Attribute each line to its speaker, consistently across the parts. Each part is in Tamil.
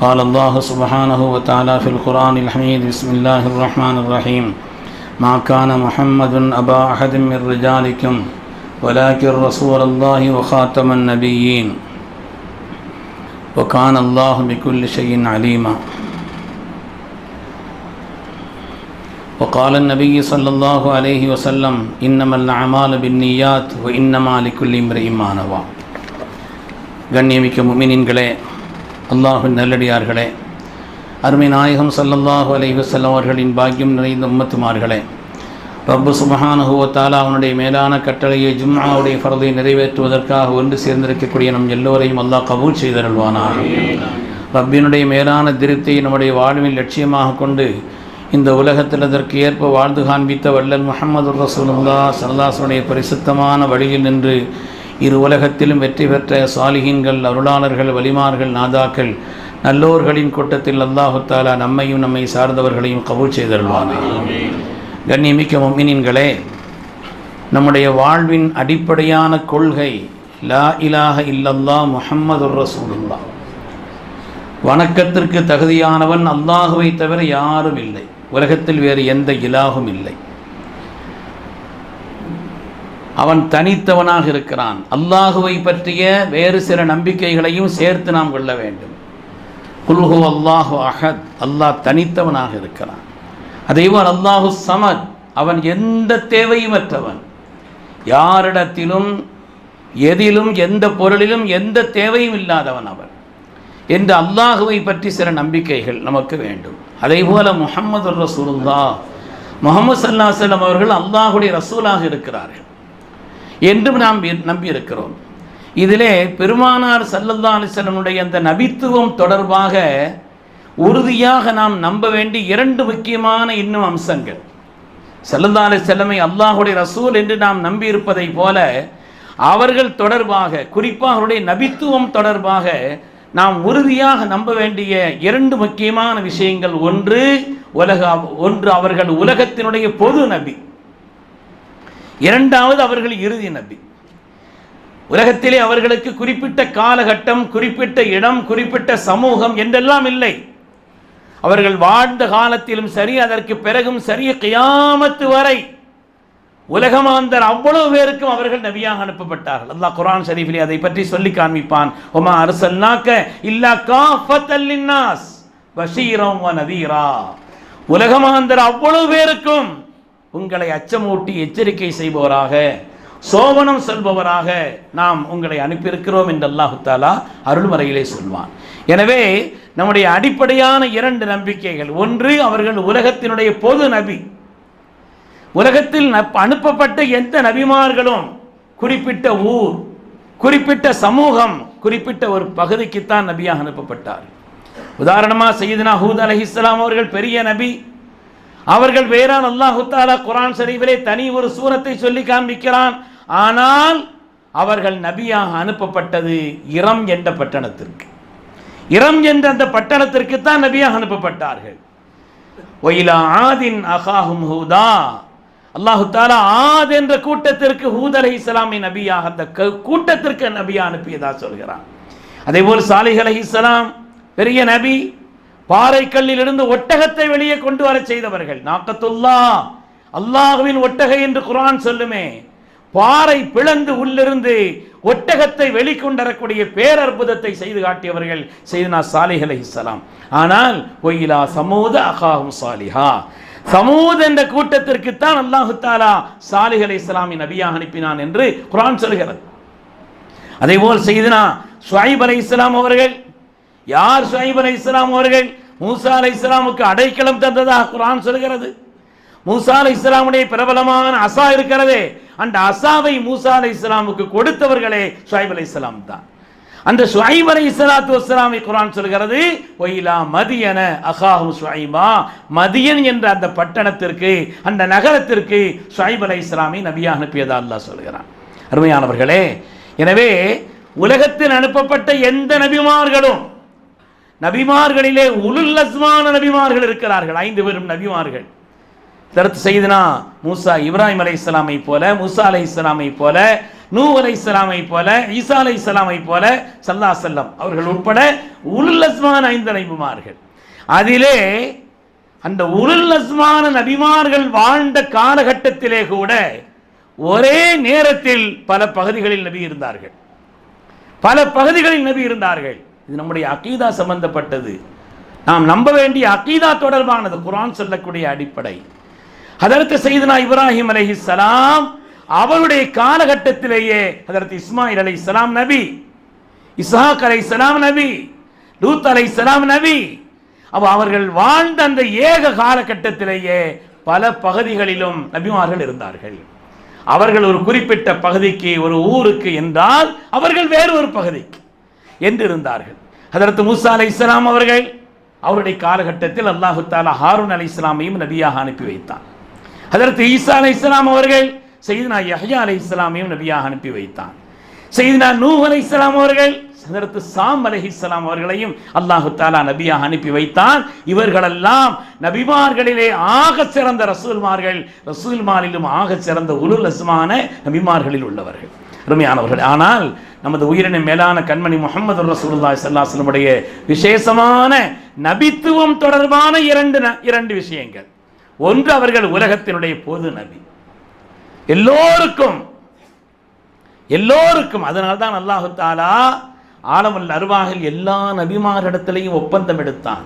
Speaker 1: قال الله سبحانه وتعالى في القرآن الحميد بسم الله الرحمن الرحيم ما كان محمد أبا أحد من رجالكم ولكن رسول الله وخاتم النبيين وكان الله بكل شيء عليما وقال النبي صلى الله عليه وسلم إنما الأعمال بالنيات وإنما لكل امرئ ما نوى கண்ணியமிக்க முமினின்களே அல்லாஹின் நல்லடியார்களே அருமை நாயகம் சல்லல்லாஹு அலைஹி வஸல்லம் அவர்களின் பாக்கியம் நிறைந்த உம்மத்துமார்களே ரப்பு சுபஹானுகுவத்தால் அவனுடைய மேலான கட்டளையை ஜும்மாவுடைய ஃபரதை நிறைவேற்றுவதற்காக ஒன்று சேர்ந்திருக்கக்கூடிய நம் எல்லோரையும் அல்லாஹ் கபூல் செய்தருள்வானாக. ரப்பினுடைய மேலான திருப்தியை நம்முடைய வாழ்வில் லட்சியமாக கொண்டு இந்த உலகத்தில் அதற்கு ஏற்ப வாழ்ந்து காண்பித்த வள்ளல் முகமது ரசூலுல்லா சல்லாசனுடைய பரிசுத்தமான வழியில் நின்று இரு உலகத்திலும் வெற்றி பெற்ற சாலிகின்கள் அருளாளர்கள் வலிமார்கள் நாதாக்கள் நல்லோர்களின் கூட்டத்தில் அல்லாஹுத்தாலா நம்மையும் நம்மை சார்ந்தவர்களையும் கபூல் செய்தருள்வாங்க கண்ணியமிக்க மொமினின்களே நம்முடைய வாழ்வின் அடிப்படையான கொள்கை லா இலாக இல்லல்லா முஹம்மது ரசூலுல்லா வணக்கத்திற்கு தகுதியானவன் அல்லாஹுவை தவிர யாரும் இல்லை. உலகத்தில் வேறு எந்த இலாகும் இல்லை. அவன் தனித்தவனாக இருக்கிறான். அல்லாஹுவை பற்றிய வேறு சில நம்பிக்கைகளையும் சேர்த்து நாம் கொள்ள வேண்டும். குல்ஹு அல்லாஹு அஹத். அல்லாஹ் தனித்தவனாக இருக்கிறான். அதேபோல் அல்லாஹு சமத். அவன் எந்த தேவையுமற்றவன்? யாரிடத்திலும் எதிலும் எந்த பொருளிலும் எந்த தேவையும் இல்லாதவன் அவன். என்று அல்லாஹுவை பற்றி சில நம்பிக்கைகள் நமக்கு வேண்டும். அதே போல முகமது ரசூலுல்லா முகமது செல்லம் அவர்கள் அல்லாஹுடைய ரசூலாக இருக்கிறார்கள். என்றும் நாம் நம்பியிருக்கிறோம். இதிலே பெருமானார் சல்லல்லா அலிசல்லனுடைய அந்த நபித்துவம் தொடர்பாக உறுதியாக நாம் நம்ப வேண்டிய இரண்டு முக்கியமான இன்னும் அம்சங்கள். சல்லல்லா அலிசல்லமை அல்லாஹுடைய ரசூல் என்று நாம் நம்பியிருப்பதை போல அவர்கள் தொடர்பாக குறிப்பாக அவருடைய நபித்துவம் தொடர்பாக நாம் உறுதியாக நம்ப வேண்டிய இரண்டு முக்கியமான விஷயங்கள் ஒன்று உலக ஒன்று அவர்கள் உலகத்தினுடைய பொது நபி. இரண்டாவது அவர்கள் இறுதி நபி. உலகத்திலே அவர்களுக்கு குறிப்பிட்ட காலகட்டம் குறிப்பிட்ட இடம் குறிப்பிட்ட சமூகம் என்றெல்லாம் இல்லை. அவர்கள் வாழ்ந்த காலத்திலும் சரி அதற்கு பிறகும் சரி கியாமத்து வரை உலகமாந்தர் அவ்வளவு பேருக்கும் அவர்கள் நபியாக அனுப்பப்பட்டார்கள். அல்லாஹ் குரான் ஷரீஃபிலே அதை பற்றி சொல்லி காண்பிப்பான். ஒமா அரசல்லாக்க இல்லா காஃபத்தல்லின்னாஸ் பஷீரம் வ நதீரா. உலகமாந்தர் அவ்வளவு பேருக்கும் உங்களை அச்சமூட்டி எச்சரிக்கை செய்பவராக சோபனம் சொல்பவராக நாம் உங்களை அனுப்பியிருக்கிறோம் என்று அல்லாஹுத்தாலா அருள்மறையிலே சொல்வான். எனவே நம்முடைய அடிப்படையான இரண்டு நம்பிக்கைகள். ஒன்று அவர்கள் உலகத்தினுடைய பொது நபி. உலகத்தில் அனுப்பப்பட்ட எந்த நபிமார்களும் குறிப்பிட்ட ஊர் குறிப்பிட்ட சமூகம் குறிப்பிட்ட ஒரு பகுதிக்குத்தான் நபியாக அனுப்பப்பட்டார் உதாரணமாக சையதுனா ஹூத் அலி இஸ்லாம் அவர்கள் பெரிய நபி. அவர்கள் வேறான் அல்லாஹு தாலா குரான் ஷரீஃபிலே தனி ஒரு சூரத்தை சொல்லி காண்பிக்கிறான். ஆனால் அவர்கள் நபியாக அனுப்பப்பட்டது இரம் என்ற பட்டணத்திற்கு. இரம் என்ற அந்த பட்டணத்திற்கு தான் நபியாக அனுப்பப்பட்டார்கள். ஒயிலா ஆதின் அகாஹும் ஹூதா. அல்லாஹு தாலா ஆத் என்ற கூட்டத்திற்கு ஹூத் அலி இஸ்லாமை நபியாக அந்த கூட்டத்திற்கு நபியா அனுப்பியதாக சொல்கிறான். அதே போல் சாலிஹ் அலி இஸ்லாம் பெரிய நபி பாறைக்கல்லில் இருந்து ஒட்டகத்தை வெளியே கொண்டு வர செய்தவர்கள். நாக்கத்துல்லா. அல்லாஹுவின் ஒட்டகை என்று குரான் சொல்லுமே. பாறை பிளந்து உள்ளிருந்து ஒட்டகத்தை வெளிக்கொண்டரக்கூடிய பேரற்புதத்தை செய்து காட்டியவர்கள் செய்தனா சாலிஹ் அலி இஸ்லாம் ஆனால் ஒயிலா சமூத அகாஹும் சாலிஹா. சமூத் என்ற கூட்டத்திற்கு தான் அல்லாஹு தாலா சாலிஹ் அலி இஸ்லாமின் நபியாக அனுப்பினான் என்று குரான் சொல்கிறது. அதே போல் செய்தனா சுவைப் அலை இஸ்லாம் அவர்கள் யார் ஷாயிப் அலை இஸ்லாம் அவர்கள்? மூசா அலை இஸ்லாமுக்கு அடைக்கலம் தந்ததாக குரான் சொல்கிறது. மூசா அலை இஸ்லாமுடைய பிரபலமான அசா இருக்கிறதே. அந்த அசாவை மூசா அலை இஸ்லாமுக்கு கொடுத்தவர்களே ஷாயிப் அலை இஸ்லாம் தான். அந்த ஷுவைப் அலை இஸ்லாத்து வஸ்லாமை குரான் சொல்கிறது ஒயிலா மதியன அகாஹு ஷுஐபா மதியன் என்ற அந்த பட்டணத்திற்கு அந்த நகரத்திற்கு ஷுவைப் அலை இஸ்லாமை நபியா அனுப்பியதா அல்லா சொல்கிறான். அருமையானவர்களே எனவே உலகத்தில் அனுப்பப்பட்ட எந்த நபிமார்களும் நபிமார்களிலே உலுல் அஸ்மான நபிமார்கள் இருக்கிறார்கள். ஐந்து பேரும் நபிமார்கள். தரத்து செய்தனா மூசா இப்ராஹிம் அலை இஸ்லாமை போல மூசா அலை இஸ்லாமை போல நூ அலை இஸ்லாமை போல ஈசா அலை இஸ்லாமை போல சல்லா செல்லம் அவர்கள் உட்பட உலுல் அஸ்மான ஐந்து நபிமார்கள். அதிலே அந்த உலுல் அஸ்மான நபிமார்கள் வாழ்ந்த காலகட்டத்திலே கூட ஒரே நேரத்தில் பல பகுதிகளில் நபி இருந்தார்கள். பல பகுதிகளில் நபி இருந்தார்கள். இது நம்முடைய அகீதா சம்பந்தப்பட்டது. நாம் நம்ப வேண்டிய அகீதா தொடர்பானது குரான் சொல்லக்கூடிய அடிப்படை. அதற்கு செய்தனா இப்ராஹிம் அலைஹிஸ்ஸலாம் அவருடைய காலகட்டத்திலேயே அதற்கு இஸ்மாயில் சலாம் நபி இசாக் அலை சலாம் நபி லூத் அலை சலாம் நபி அவ அவர்கள் வாழ்ந்த அந்த ஏக காலகட்டத்திலேயே பல பகுதிகளிலும் நபிமார்கள் இருந்தார்கள். அவர்கள் ஒரு குறிப்பிட்ட பகுதிக்கு ஒரு ஊருக்கு என்றால் அவர்கள் வேறு ஒரு பகுதிக்கு. என்று இருந்தார்கள் அதற்கு மூசா அலை இஸ்லாம் அவர்கள் அவருடைய காலகட்டத்தில் அல்லாஹு தாலா ஹாரூன் அலி இஸ்லாமையும் நபியாக அனுப்பி வைத்தான். அதற்கு ஈசா அலை இஸ்லாம் அவர்கள் செய்தினா யஹ்யா அலை இஸ்லாமையும் நபியாக அனுப்பி வைத்தான். செய்தினா நூ அலை இஸ்லாம் அவர்கள் அதற்கு சாம் அலை இஸ்லாம் அவர்களையும் அல்லாஹு தாலா நபியாக அனுப்பி வைத்தான். இவர்களெல்லாம் நபிமார்களிலே ஆக சிறந்த ரசூல்மார்கள் ரசூல்மாரிலும் ஆக சிறந்த உருள் அஸ்மான நபிமார்களில் உள்ளவர்கள். அருமையானவர்கள். ஆனால் நமது உயிரின மேலான கண்மணி முகமது ரசூலுல்லாஹி ஸல்லல்லாஹு விசேஷமான நபித்துவம் தொடர்பான இரண்டு இரண்டு விஷயங்கள். ஒன்று அவர்கள் உலகத்தினுடைய பொது நபி. எல்லோருக்கும் எல்லோருக்கும் அதனால்தான் அல்லாஹு தாலா ஆலமல் அருவாகில் எல்லா நபிமாரிடத்திலையும் ஒப்பந்தம் எடுத்தான்.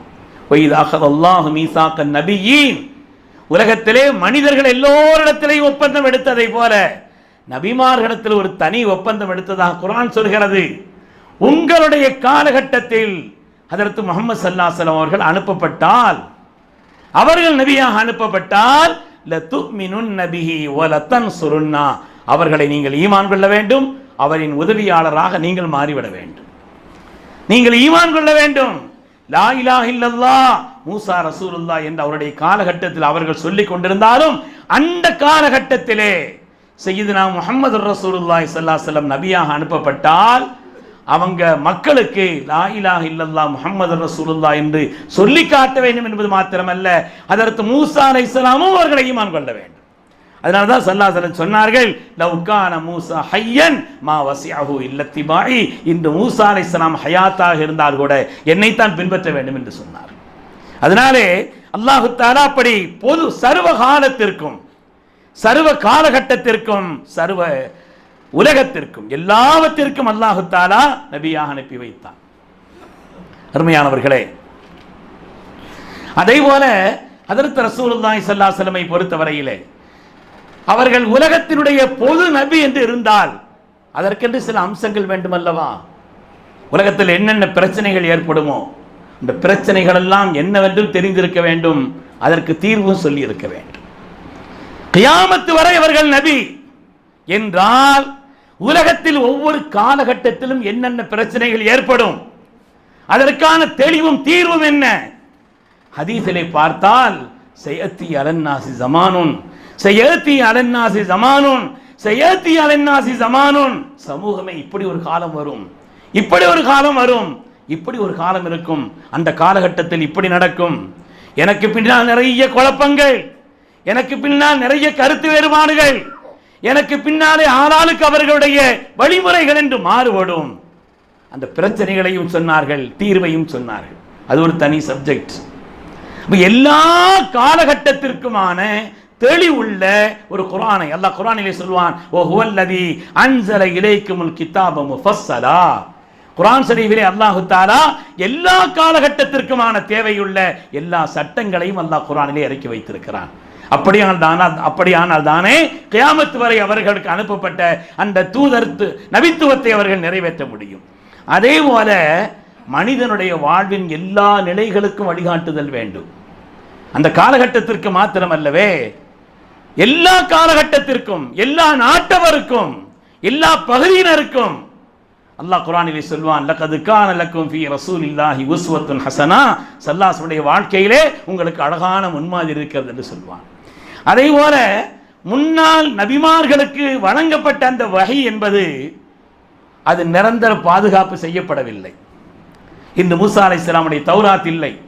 Speaker 1: ஒய்தாக அல்லாஹு மீசாக்க நபியீன். உலகத்திலே மனிதர்கள் எல்லோரிடத்திலையும் ஒப்பந்தம் எடுத்ததை போல நபிமார்களிடத்தில் ஒரு தனி ஒப்பந்தம் எடுத்ததாக குரான் சொல்கிறது. உங்களுடைய காலகட்டத்தில் அதற்கு முகமது சல்லாசலம் அவர்கள் அனுப்பப்பட்டால் அவர்கள் நபியாக அனுப்பப்பட்டால் நபிஹி வலத்தன் சுருன்னா அவர்களை நீங்கள் ஈமான் கொள்ள வேண்டும் அவரின் உதவியாளராக நீங்கள் மாறிவிட வேண்டும். நீங்கள் ஈமான் கொள்ள வேண்டும். லா இலாஹ இல்லல்லா மூசா ரசூலுல்லா என்று அவருடைய காலகட்டத்தில் அவர்கள் சொல்லிக் கொண்டிருந்தாலும் அந்த காலகட்டத்திலே சையதுனா முகமது ரசூலுல்லாய் சல்லா செல்லம் நபியாக அனுப்பப்பட்டால் அவங்க மக்களுக்கு லா இலாஹ இல்லல்லாஹ் முஹம்மது என்று சொல்லி காட்ட வேண்டும் என்பது மாத்திரமல்ல. அதற்கு மூசா அலைஹிஸ்ஸலாமும் அவர்களை ஈமான் கொள்ள வேண்டும். அதனால தான் சல்லாசலம் சொன்னார்கள் லவ்கான மூசா ஹையன் மா இல்லத்தி இல்லத்திபாய். இந்த மூசா அலைஹிஸ்ஸலாம் ஹயாத்தாக இருந்தால் கூட என்னைத்தான் பின்பற்ற வேண்டும் என்று சொன்னார் அதனாலே அல்லாஹு தாலா அப்படி பொது சர்வ காலத்திற்கும் சர்வ காலகட்டத்திற்கும் சர்வ உலகத்திற்கும் எல்லாவற்றிற்கும் அல்லாஹு தாலா நபியாக அனுப்பி வைத்தான். அருமையானவர்களே அதே போல அதற்கு ரசூலுல்லாஹி சல்லா செலமை பொறுத்தவரையிலே அவர்கள் உலகத்தினுடைய பொது நபி என்று இருந்தால் அதற்கென்று சில அம்சங்கள் வேண்டுமல்லவா? உலகத்தில் என்னென்ன பிரச்சனைகள் ஏற்படுமோ இந்த பிரச்சனைகள் எல்லாம் என்னவென்றும் தெரிந்திருக்க வேண்டும் அதற்கு தீர்வும் சொல்லி இருக்க வேண்டும். கியாமத்து வரை அவர்கள் நபி. என்றால் உலகத்தில் ஒவ்வொரு காலகட்டத்திலும் என்னென்ன பிரச்சனைகள் ஏற்படும்? அதற்கான தெளிவும் தீர்வும் என்ன? ஹதீஸிலே பார்த்தால் செய்யத்தி அலன்னாசி ஜமானுன். செய்யத்தி அலன்னாசி ஜமானுன். செய்யத்தி அலன்னாசி ஜமானுன். சமூகமே இப்படி ஒரு காலம் வரும். இப்படி ஒரு காலம் வரும். இப்படி ஒரு காலம் இருக்கும். அந்த காலகட்டத்தில் இப்படி நடக்கும். எனக்கு பின்னால் நிறைய குழப்பங்கள். எனக்கு பின்னால் நிறைய கருத்து வேறுபாடுகள். எனக்கு பின்னாலே ஆளாளுக்கு அவர்களுடைய வழிமுறைகள் என்று மாறுபடும். அந்த பிரச்சனைகளையும் சொன்னார்கள் தீர்வையும் சொன்னார்கள். அது ஒரு தனி சப்ஜெக்ட் எல்லா காலகட்டத்திற்குமான தெளிவுள்ள ஒரு குரானை அல்லாஹ் குரானிலே சொல்வான் ஓ ஹுவல்லதி அன்சல இலைக்குமுல் கிதாப முஃபஸ்ஸலா. குரான் சரீஃபிலே அல்லாஹு தாலா எல்லா காலகட்டத்திற்குமான தேவையுள்ள எல்லா சட்டங்களையும் அல்லாஹ் குரானிலே இறக்கி வைத்திருக்கிறான். அப்படியானால் அப்படியானால் தானே கியாமத்து வரை அவர்களுக்கு அனுப்பப்பட்ட அந்த தூதர்த்து நபித்துவத்தை அவர்கள் நிறைவேற்ற முடியும். அதே போல மனிதனுடைய வாழ்வின் எல்லா நிலைகளுக்கும் வழிகாட்டுதல் வேண்டும். அந்த காலகட்டத்திற்கு மாத்திரமல்லவே எல்லா காலகட்டத்திற்கும் எல்லா நாட்டவருக்கும் எல்லா பகுதியினருக்கும் அல்லாஹ் குரானிலே சொல்வான் லக்கது கான லக்கும் ஃபி ரசூலில்லாஹி உஸ்வத்துன் ஹசனா. சல்லாசுடைய வாழ்க்கையிலே உங்களுக்கு அழகான முன்மாதிரி இருக்கிறது என்று சொல்வான். அதே போல முன்னாள் நபிமார்களுக்கு வழங்கப்பட்ட அந்த வகை என்பது அது நிரந்தர பாதுகாப்பு செய்யப்படவில்லை. இந்த மூசா அலை இஸ்லாமுடைய தௌராத் இல்லை.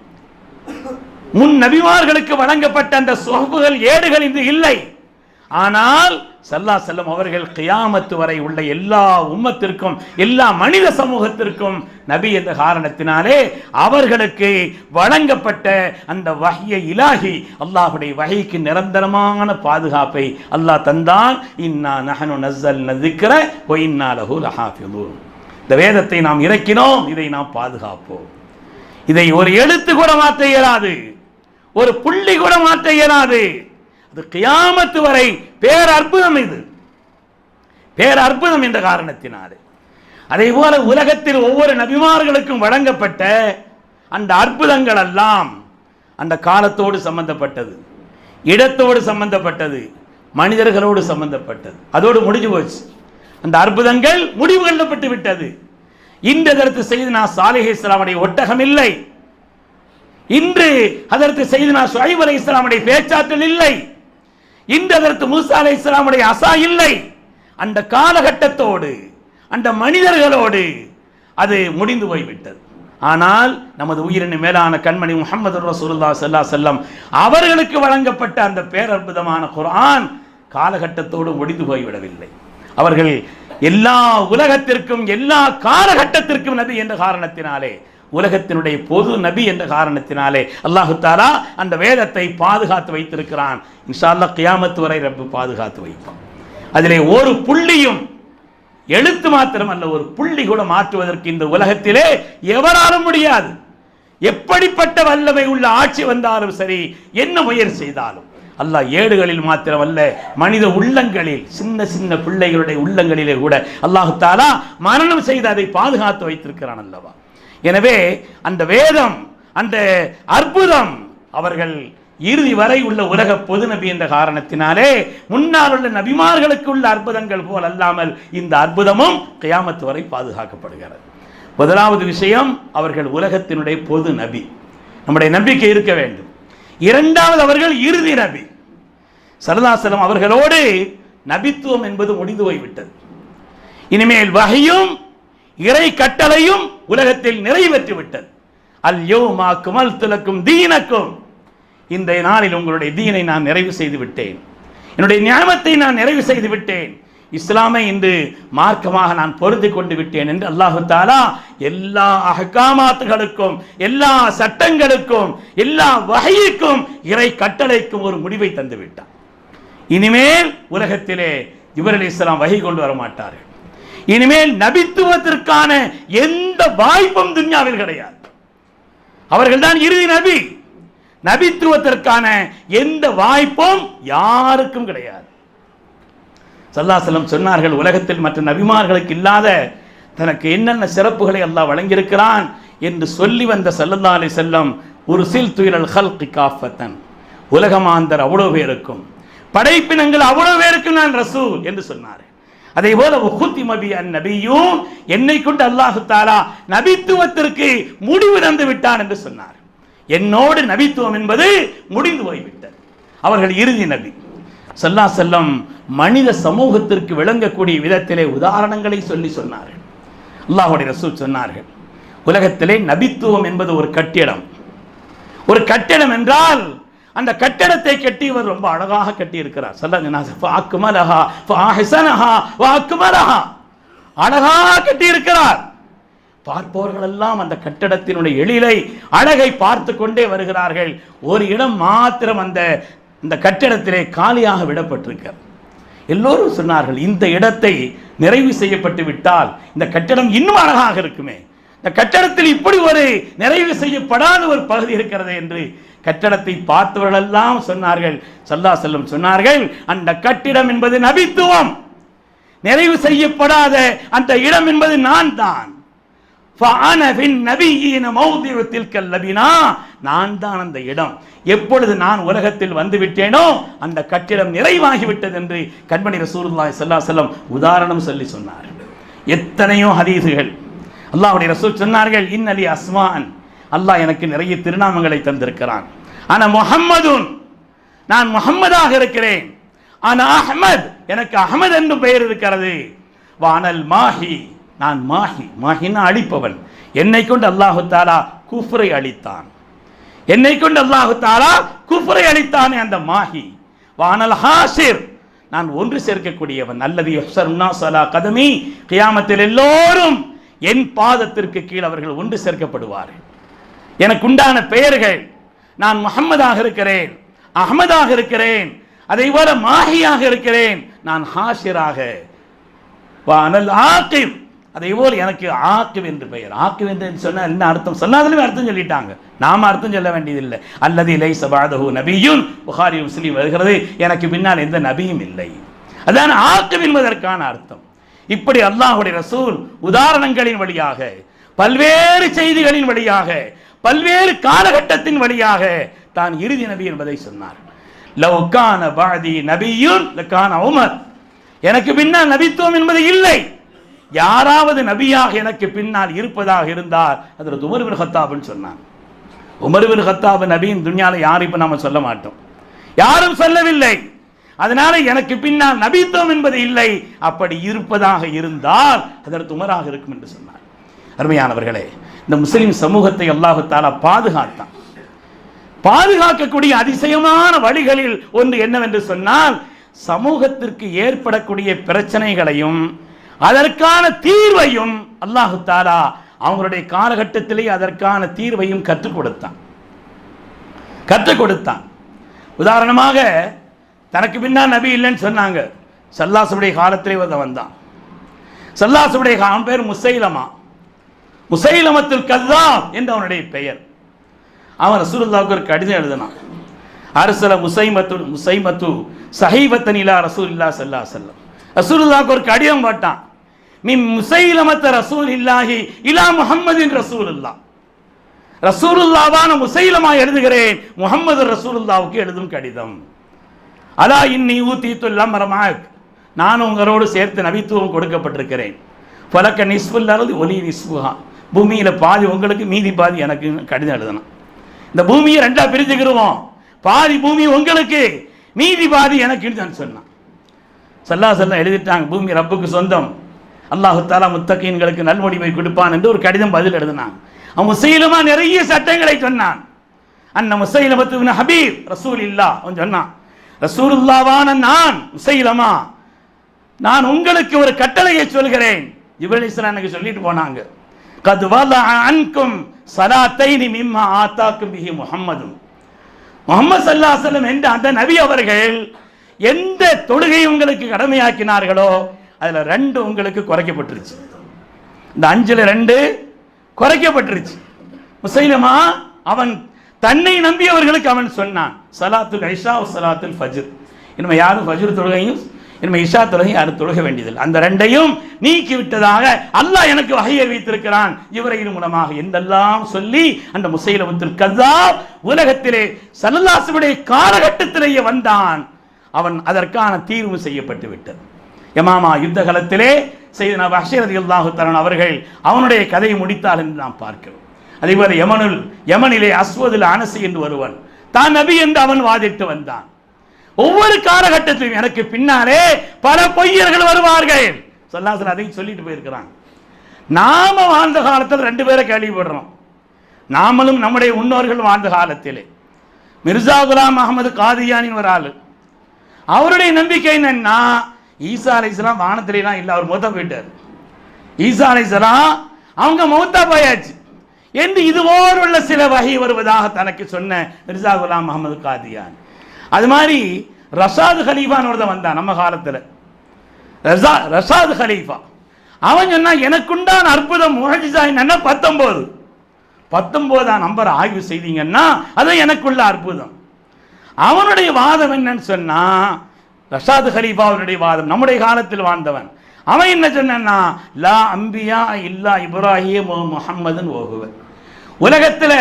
Speaker 1: முன் நபிமார்களுக்கு வழங்கப்பட்ட அந்த சொகுகள் ஏடுகள் இன்று இல்லை. ஆனால் சல்லா செல்லம் அவர்கள் கியாமத்து வரை உள்ள எல்லா உம்மத்திற்கும் எல்லா மனித சமூகத்திற்கும் நபி என்ற காரணத்தினாலே அவர்களுக்கு வழங்கப்பட்ட அந்த வகையை இலாகி அல்லாஹுடைய வகைக்கு நிரந்தரமான பாதுகாப்பை அல்லாஹ் தந்தான். இன்னா நகனு நசல் நதிக்கிற ஒயின்னா லஹு இந்த வேதத்தை நாம் இறக்கினோம் இதை நாம் பாதுகாப்போம். இதை ஒரு எழுத்து கூட மாற்ற இயலாது ஒரு புள்ளி கூட மாற்ற இயலாது. இது கியாமத்து வரை பேர் அற்புதம் இது. பேர் அற்புதம் என்ற காரணத்தினாலே. அதே போல உலகத்தில் ஒவ்வொரு நபிமார்களுக்கும் வழங்கப்பட்ட அந்த அற்புதங்கள் எல்லாம் அந்த காலத்தோடு சம்பந்தப்பட்டது. இடத்தோடு சம்பந்தப்பட்டது. மனிதர்களோடு சம்பந்தப்பட்டது. அதோடு முடிஞ்சு போச்சு. அந்த அற்புதங்கள் முடிவு கொள்ளப்பட்டு விட்டது. இந்த அதற்கு செய்து நான் சாலிஹ் இஸ்லாமுடைய ஒட்டகம் இல்லை. இன்று அதற்கு செய்து நான் சுஹைப் இஸ்லாமுடைய பேச்சாற்றல் இல்லை. இன்று அதற்கு மூசா அலை இஸ்லாமுடைய அசா இல்லை. அந்த காலகட்டத்தோடு அந்த மனிதர்களோடு அது முடிந்து போய்விட்டது. ஆனால் நமது உயிரின் மேலான கண்மணி முகமது ரசூல்லா சல்லா செல்லம் அவர்களுக்கு வழங்கப்பட்ட அந்த பேரற்புதமான குரான் காலகட்டத்தோடு முடிந்து போய்விடவில்லை. அவர்கள் எல்லா உலகத்திற்கும் எல்லா காலகட்டத்திற்கும் நபி என்ற காரணத்தினாலே உலகத்தினுடைய பொது நபி என்ற காரணத்தினாலே அல்லாஹு தாலா அந்த வேதத்தை பாதுகாத்து வைத்திருக்கிறான். இன்ஷால்லா கியாமத்து வரை ரப்பு பாதுகாத்து வைப்பான். அதிலே ஒரு புள்ளியும் எழுத்து மாத்திரம் அல்ல ஒரு புள்ளி கூட மாற்றுவதற்கு இந்த உலகத்திலே எவராலும் முடியாது. எப்படிப்பட்ட வல்லமை உள்ள ஆட்சி வந்தாலும் சரி என்ன முயற்சி செய்தாலும். அல்லாஹ் ஏடுகளில் மாத்திரமல்ல மனித உள்ளங்களில் சின்ன சின்ன பிள்ளைகளுடைய உள்ளங்களிலே கூட அல்லாஹு தாலா மரணம் செய்து அதை பாதுகாத்து வைத்திருக்கிறான் அல்லவா? எனவே அந்த வேதம் அந்த அற்புதம் அவர்கள் இறுதி வரை உள்ள உலக பொது நபி என்ற காரணத்தினாலே முன்னால் உள்ள நபிமார்களுக்கு உள்ள அற்புதங்கள் போல் அல்லாமல் இந்த அற்புதமும் கயாமத்து வரை பாதுகாக்கப்படுகிறது. முதலாவது விஷயம் அவர்கள் உலகத்தினுடைய பொது நபி. நம்முடைய நம்பிக்கை இருக்க வேண்டும். இரண்டாவது அவர்கள் இறுதி நபி. சரதாசலம் அவர்களோடு நபித்துவம் என்பது முடிந்து போய்விட்டது. இனிமேல் வகையும் இறை கட்டளையும் உலகத்தில் நிறைவேற்றி விட்டது அல் யோமா குமல் துலக்கும் தீனக்கும். இந்த நாளில் உங்களுடைய தீனை நான் நிறைவு செய்து விட்டேன் என்னுடைய நியாயத்தை நான் நிறைவு செய்து விட்டேன் இஸ்லாமை இன்று மார்க்கமாக நான் பொருந்தி கொண்டு விட்டேன் என்று அல்லாஹு தாலா எல்லா அஹ்காமாத்துகளுக்கும் எல்லா சட்டங்களுக்கும் எல்லா வகைக்கும் இறை கட்டளைக்கும் ஒரு முடிவை தந்து விட்டான் இனிமேல் உலகத்திலே இவர்கள் இஸ்லாம் வகை கொண்டு வர மாட்டார்கள் இனிமேல் நபித்துவத்திற்கான எந்த வாய்ப்பும் துன்யாவில் கிடையாது. அவர்கள்தான் இறுதி நபி. நபித்துவத்திற்கான எந்த வாய்ப்பும் யாருக்கும் கிடையாது. சல்லாசலம் சொன்னார்கள் உலகத்தில் மற்ற நபிமார்களுக்கு இல்லாத தனக்கு என்னென்ன சிறப்புகளை அல்லாஹ் வழங்கியிருக்கிறான் என்று சொல்லி வந்த சல்லல்லா அலி செல்லம் ஒரு சில் துயிரல் ஹல்கி காஃபத்தன். உலகமாந்தர் அவ்வளோ பேருக்கும் படைப்பினங்கள் அவ்வளோ பேருக்கும் நான் ரசூல் என்று சொன்னார். அதே போல உஹுத்தி மபி அன் நபியும் என்னை கொண்டு அல்லாஹு தாலா நபித்துவத்திற்கு முடிவு தந்து விட்டான் என்று சொன்னார். என்னோடு நபித்துவம் என்பது முடிந்து போய்விட்டது. அவர்கள் இறுதி நபி. சல்லா செல்லம் மனித சமூகத்திற்கு விளங்கக்கூடிய விதத்திலே உதாரணங்களை சொல்லி சொன்னார்கள். அல்லாஹுடைய ரசூல் சொன்னார்கள் உலகத்திலே நபித்துவம் என்பது ஒரு கட்டிடம். ஒரு கட்டிடம் என்றால் அந்த கட்டடத்தை கட்டி இவர் ரொம்ப அழகாக கட்டி இருக்கிறார் சொல்லுங்க அழகாக கட்டி இருக்கிறார் பார்ப்பவர்கள் எல்லாம் அந்த கட்டடத்தினுடைய எழிலை அழகை பார்த்து கொண்டே வருகிறார்கள். ஒரு இடம் மாத்திரம் அந்த இந்த கட்டிடத்திலே காலியாக விடப்பட்டிருக்கிறது. எல்லோரும் சொன்னார்கள் இந்த இடத்தை நிறைவு செய்யப்பட்டு விட்டால் இந்த கட்டிடம் இன்னும் அழகாக இருக்குமே. இந்த கட்டடத்தில் இப்படி ஒரு நிறைவு செய்யப்படாத ஒரு பகுதி இருக்கிறது என்று கட்டடத்தை பார்த்தவர்களெல்லாம் சொன்னார்கள். சல்லா செல்லும் சொன்னார்கள் அந்த கட்டிடம் என்பது நபித்துவம். நிறைவு செய்யப்படாத அந்த இடம் என்பது நான் தான் நான் தான் அந்த இடம். எப்பொழுது நான் உலகத்தில் வந்து விட்டேனோ அந்த கட்டிடம் நிறைவாகிவிட்டது என்று கண்மணி ரசூலுல்லாஹி செல்லா செல்லம் உதாரணம் சொல்லி சொன்னார். எத்தனையோ ஹதீசுகள். அல்லாஹுடைய ரசூல் சொன்னார்கள் இன்னலி அஸ்மான் அல்லாஹ் எனக்கு நிறைய திருநாமங்களை தந்திருக்கிறான். ஆனால் முகம்மதுன் நான் முகம்மதாக இருக்கிறேன். ஆனால் அஹமத் எனக்கு அஹ்மத் என்று பெயர் இருக்கிறது. வானல் மாஹி நான் மாஹி மாஹின்னா அழிப்பவன் என்னை கொண்டு அல்லாஹு தாலா குஃப்ரை அழித்தான் என்னை கொண்டு அல்லாஹு தாலா குஃப்ரை அளித்தானே அந்த மாஹி. வானல் ஹாசிர் நான் ஒன்று சேர்க்கக்கூடியவன். அல்லது சலா கதமி கியாமத்தில் எல்லோரும் என் பாதத்திற்கு கீழ் அவர்கள் ஒன்று சேர்க்கப்படுவார்கள். எனக்கு உண்டான பெயர்கள். நான் முஹம்மதாக இருக்கிறேன். அகமதாக இருக்கிறேன். அதை போல மாஹியாக இருக்கிறேன். நான் ஹாசிராக வானல் ஆக்கிம் அதே போல் எனக்கு ஆக்கிவ் என்று பெயர். ஆக்கிவ் என்று சொன்னால் என்ன அர்த்தம்? சொல்லாதலுமே அர்த்தம் சொல்லிட்டாங்க. நாம அர்த்தம் சொல்ல வேண்டியதில்லை. அல்லது இலை சபாதகு நபியும் புகாரி முஸ்லீம் வருகிறது. எனக்கு பின்னால் எந்த நபியும் இல்லை. அதான் ஆக்கிவ் என்பதற்கான அர்த்தம். இப்படி அல்லாஹுடைய ரசூல் உதாரணங்களின் வழியாக பல்வேறு செய்திகளின் வழியாக பல்வேறு காலகட்டத்தின் வழியாக தான் இறுதி நபி என்பதை சொன்னார். லவ்கான பாதி நபியுன் லக்கான உமர். எனக்கு பின்னால் நபித்துவம் என்பது இல்லை. யாராவது நபியாக எனக்கு பின்னால் இருப்பதாக இருந்தால் அதில் உமர் பின் ஹத்தாப்னு சொன்னான் உமர் பின் ஹத்தாப் நபியின் துன்யாவில் யாரும் இப்ப நாம சொல்ல மாட்டோம். யாரும் சொல்லவில்லை. அதனால எனக்கு பின்னால் நபித்துவம் என்பது இல்லை. அப்படி இருப்பதாக இருந்தால் அதற்கு உமராக இருக்கும் என்று சொன்னார். அருமையானவர்களே இந்த முஸ்லீம் சமூகத்தை அல்லாஹு தாலா பாதுகாத்தான். பாதுகாக்கக்கூடிய அதிசயமான வழிகளில் ஒன்று என்னவென்று சொன்னால் சமூகத்திற்கு ஏற்படக்கூடிய பிரச்சனைகளையும் அதற்கான தீர்வையும் அல்லாஹு தாலா அவங்களுடைய காலகட்டத்திலே அதற்கான தீர்வையும் கற்றுக் கொடுத்தான். கற்றுக் கொடுத்தான். உதாரணமாக தனக்கு பின்னால் நபி இல்லைன்னு சொன்னாங்க. சல்லாசுடைய காலத்திலே வந்தான். சல்லாசுடைய அவன் பேர் முசைலமா. முசைலமத்தில் கல்லாம் என்று அவனுடைய பெயர். அவன் ரசூலுல்லாவுக்கு ஒரு கடிதம் எழுதினான். அரசல முசைமத்து முசைமத்து சஹைபத்தனிலா ரசூல் இல்லா சல்லா செல்லம் ரசூலுல்லாவுக்கு ஒரு கடிதம் போட்டான். நீ முசைலமத்த ரசூல் இல்லாஹி இலா முஹம்மதின் ரசூல் இல்லா ரசூலுல்லாவான முசைலமா எழுதுகிறேன் முகமது ரசூலுல்லாவுக்கு எழுதும் கடிதம். அலா இன்னி ஊத்தீத்துல்லா மரமாக நான் உங்களோடு சேர்த்து நபித்துவம் கொடுக்கப்பட்டிருக்கிறேன். பலக்க நிஸ்புல்லாவது ஒலி நிஸ்புஹா பூமியில் பாதி உங்களுக்கு மீதி பாதி எனக்கு கடிதம் எழுதணும். இந்த பூமியை ரெண்டாக பிரிச்சுக்கிருவோம். பாதி பூமி உங்களுக்கு மீதி பாதி எனக்கு எழுதுன்னு சொன்னான் சல்லா சல்லா எழுதிட்டாங்க பூமி ரப்புக்கு சொந்தம். அல்லாஹு தாலா முத்தகீன்களுக்கு நல்முடிவை கொடுப்பான் என்று ஒரு கடிதம் பதில் எழுதினான் அவன் முசைலமா நிறைய சட்டங்களை சொன்னான். அண்ணன் முசைலமத்து ஹபீப் ரசூல் இல்லா அவன் சொன்னான். ரசூலுல்லாவான நான் முசைலமா நான் உங்களுக்கு ஒரு கட்டளையை சொல்கிறேன். ஜிபல் எனக்கு சொல்லிட்டு போனாங்க. கதுவலா அன்கும் சலாத்தைனி மிம்மா ஆத்தாக்கும் பிஹி முஹம்மதும் முகமது சல்லா செல்லம் என்ற அந்த நபி அவர்கள் எந்த தொழுகை உங்களுக்கு கடமையாக்கினார்களோ அதுல ரெண்டு உங்களுக்கு குறைக்கப்பட்டுருச்சு இந்த அஞ்சுல ரெண்டு குறைக்கப்பட்டுருச்சு முசைலமா அவன் தன்னை நம்பியவர்களுக்கு அவன் சொன்னான் சலாத்துல் ஐஷா சலாத்துல் ஃபஜ்ர் இனிமே யாரும் ஃபஜ்ர் தொழுகையும் இனிமே இஷா தொழுகை யாரும் தொழுக வேண்டியதில்லை. அந்த ரெண்டையும் நீக்கி விட்டதாக அல்லாஹ் எனக்கு வகையை வைத்திருக்கிறான். இவரையின் மூலமாக என்றெல்லாம் சொல்லி அந்த முசைலமத்துல் கஸாப் உலகத்திலே சல்லல்லாசுடைய காலகட்டத்திலேயே வந்தான். அவன் அதற்கான தீர்வு செய்யப்பட்டு விட்டது. யமாமா யுத்த காலத்திலே செய்த அஷரதி தரன் அவர்கள் அவனுடைய கதையை முடித்தார் என்று நாம் பார்க்கிறோம். அதேபோல யமனுல் யமனிலே அஸ்வதில் அனசு என்று ஒருவன் தான் நபி என்று அவன் வாதிட்டு வந்தான். ஒவ்வொரு காலகட்டத்திலும் எனக்கு பின்னாலே பல பொய்யர்கள் வருவார்கள். சொல்லாசன் அதையும் சொல்லிட்டு போயிருக்கிறான். நாம வாழ்ந்த காலத்தில் ரெண்டு பேரை கேள்விப்படுறோம். நாமளும் நம்முடைய முன்னோர்கள் வாழ்ந்த காலத்திலே. மிர்சா குலாம் அகமது காதியானின் ஒரு ஆள். அவருடைய நம்பிக்கை என்னன்னா ஈசா அலைசலாம் வானத்திலாம் இல்லை அவர் மொத்தம் போயிட்டார். ஈசா அலைசலாம் அவங்க மௌத்தா போயாச்சு. என்று இதுபோல் உள்ள சில வகை வருவதாக தனக்கு சொன்ன மிர்சா குலாம் அகமது காதியான். அது மாதிரி ரஷாது ஹலீஃபான்னு ஒருத்தன் வந்தான் நம்ம காலத்தில். ரசா ரசாது ஹலீஃபா. அவன் சொன்னான் எனக்குண்டான அற்புதம் முகஜிசா என்னன்னா பத்தொம்போது. பத்தொம்போதாம் நம்பர் ஆய்வு செய்தீங்கன்னா அது எனக்குள்ள அற்புதம். அவனுடைய வாதம் என்னன்னு சொன்னா ரஷாது ஹலீஃபா அவனுடைய வாதம். நம்முடைய காலத்தில் வாழ்ந்தவன். அவன் என்ன சொன்னா லா அம்பியா இல்லா இப்ராஹிம் முகம்மதுன்னு ஓகுவன். உலகத்தில்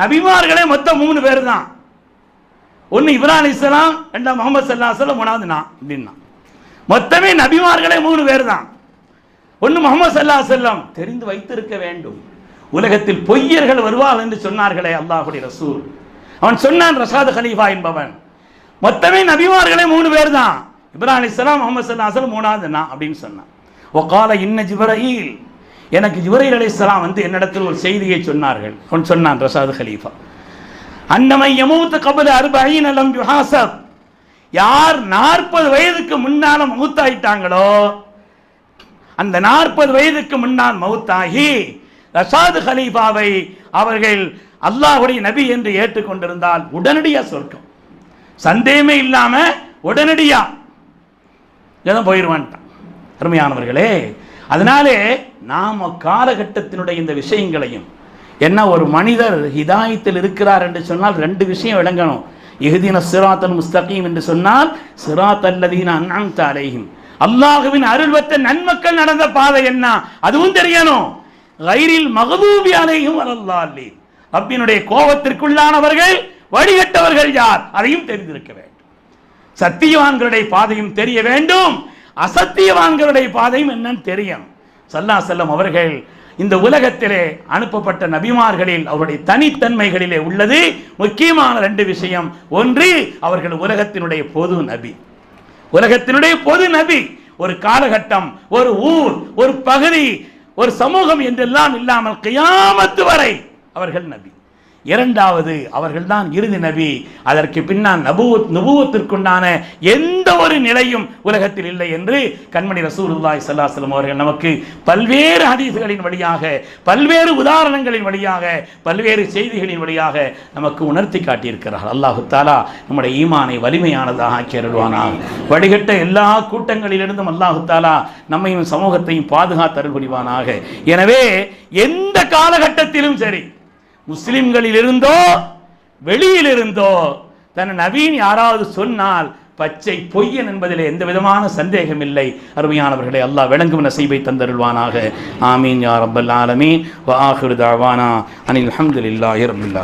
Speaker 1: நபிமார்களே மொத்தம் மூணு பேர் தான் ஒன்று இப்ராஹிம் அலிஸ்லாம் ரெண்டாம் முகமது சல்லா சொல்லம் மூணாவது நான் அப்படின்னா. மொத்தமே நபிமார்களே மூணு பேர் தான். ஒன்று முகமது சல்லா செல்லம் தெரிந்து வைத்திருக்க வேண்டும். உலகத்தில் பொய்யர்கள் வருவாள் என்று சொன்னார்களே அல்லாஹுடைய ரசூல். அவன் சொன்னான் ரசாத் ஹலீஃபா என்பவன். மொத்தமே நபிமார்களே மூணு பேர் தான். இப்ராஹிம் அலிஸ்லாம் முகமது சல்லா அசலம் மூணாவது நான் அப்படின்னு சொன்னான். ஒகால இன்ன ஜிப்ரஹீல் எனக்கு ஜிப்ரீல் அலைஹிஸ்ஸலாம் வந்து என்னிடத்தில் ஒரு செய்தியை சொன்னார்கள். அவன் சொன்னான் ரசாத் ஹலீஃபா. அன்னமை யமூத்து கபல அர்பஈன் அலம் யுஹாசப். யார் நாற்பது வயதுக்கு முன்னால மௌத்தாயிட்டாங்களோ அந்த நாற்பது வயதுக்கு முன்னால் மௌத்தாகி ரசாது ஹலீஃபாவை அவர்கள் அல்லாஹுடைய நபி என்று ஏற்றுக்கொண்டிருந்தால் உடனடியாக சொர்க்கம். சந்தேகமே இல்லாம உடனடியா இதான் போயிடுவான்ட்டான் அருமையானவர்களே அதனாலே நாம காலகட்டத்தினுடைய இந்த விஷயங்களையும் என்ன ஒரு மனிதர் ஹிதாயத்தில் இருக்கிறார் என்று சொன்னால் ரெண்டு விஷயம் விளங்கணும். இஹ்தின சிராத்தல் முஸ்தகீம் என்று சொன்னால் சிராத் அல்லதீன அன்அம்த அலைஹிம். அல்லாஹுவின் அருள்வத்த நன்மக்கள் நடந்த பாதை என்ன? அதுவும் தெரியணும். கைரில் மகதூபி அலையும் வரல்லாலே ரப்பினுடைய கோபத்திற்குள்ளானவர்கள் வழிகட்டவர்கள் யார்? அதையும் தெரிந்திருக்க வேண்டும். சத்தியவான்களுடைய பாதையும் தெரிய வேண்டும். அசத்தியவான்களுடைய பாதையும் என்னன்னு தெரியும் சல்லா செல்லம் அவர்கள் இந்த உலகத்திலே அனுப்பப்பட்ட நபிமார்களில் அவருடைய தனித்தன்மைகளிலே உள்ளது. முக்கியமான ரெண்டு விஷயம். ஒன்று அவர்கள் உலகத்தினுடைய பொது நபி. உலகத்தினுடைய பொது நபி. ஒரு காலகட்டம் ஒரு ஊர் ஒரு பகுதி ஒரு சமூகம் என்றெல்லாம் இல்லாமல் கையாமத்து வரை அவர்கள் நபி. இரண்டாவது அவர்கள்தான் இறுதி நபி. அதற்கு பின்னால் நபுவத் நபுவத்திற்குண்டான எந்த ஒரு நிலையும் உலகத்தில் இல்லை என்று கண்மணி ரசூலுல்லாஹி ஸல்லல்லாஹு அவர்கள் நமக்கு பல்வேறு ஹதீஸ்களின் வழியாக பல்வேறு உதாரணங்களின் வழியாக பல்வேறு செய்திகளின் வழியாக நமக்கு உணர்த்தி காட்டியிருக்கிறார் அல்லாஹு தாலா நம்முடைய ஈமானை வலிமையானதாக ஆக்கி வழிகட்ட எல்லா கூட்டங்களிலிருந்தும் அல்லாஹு தாலா நம்மையும் சமூகத்தையும் பாதுகாத்தருள் புரிவானாக எனவே எந்த காலகட்டத்திலும் சரி முஸ்லிம்களில் இருந்தோ வெளியில் இருந்தோ தன் நவீன் யாராவது சொன்னால் பச்சை பொய்யன் என்பதிலே எந்த விதமான சந்தேகம் இல்லை. அருமையானவர்களை அல்லாஹ் விளங்கும் நசீபை தந்தருள்வானாக. ஆமீன் யார் ரப்பல் ஆலமீன். வ தாவானா அனில் அஹமதுல்லா ரப்பில்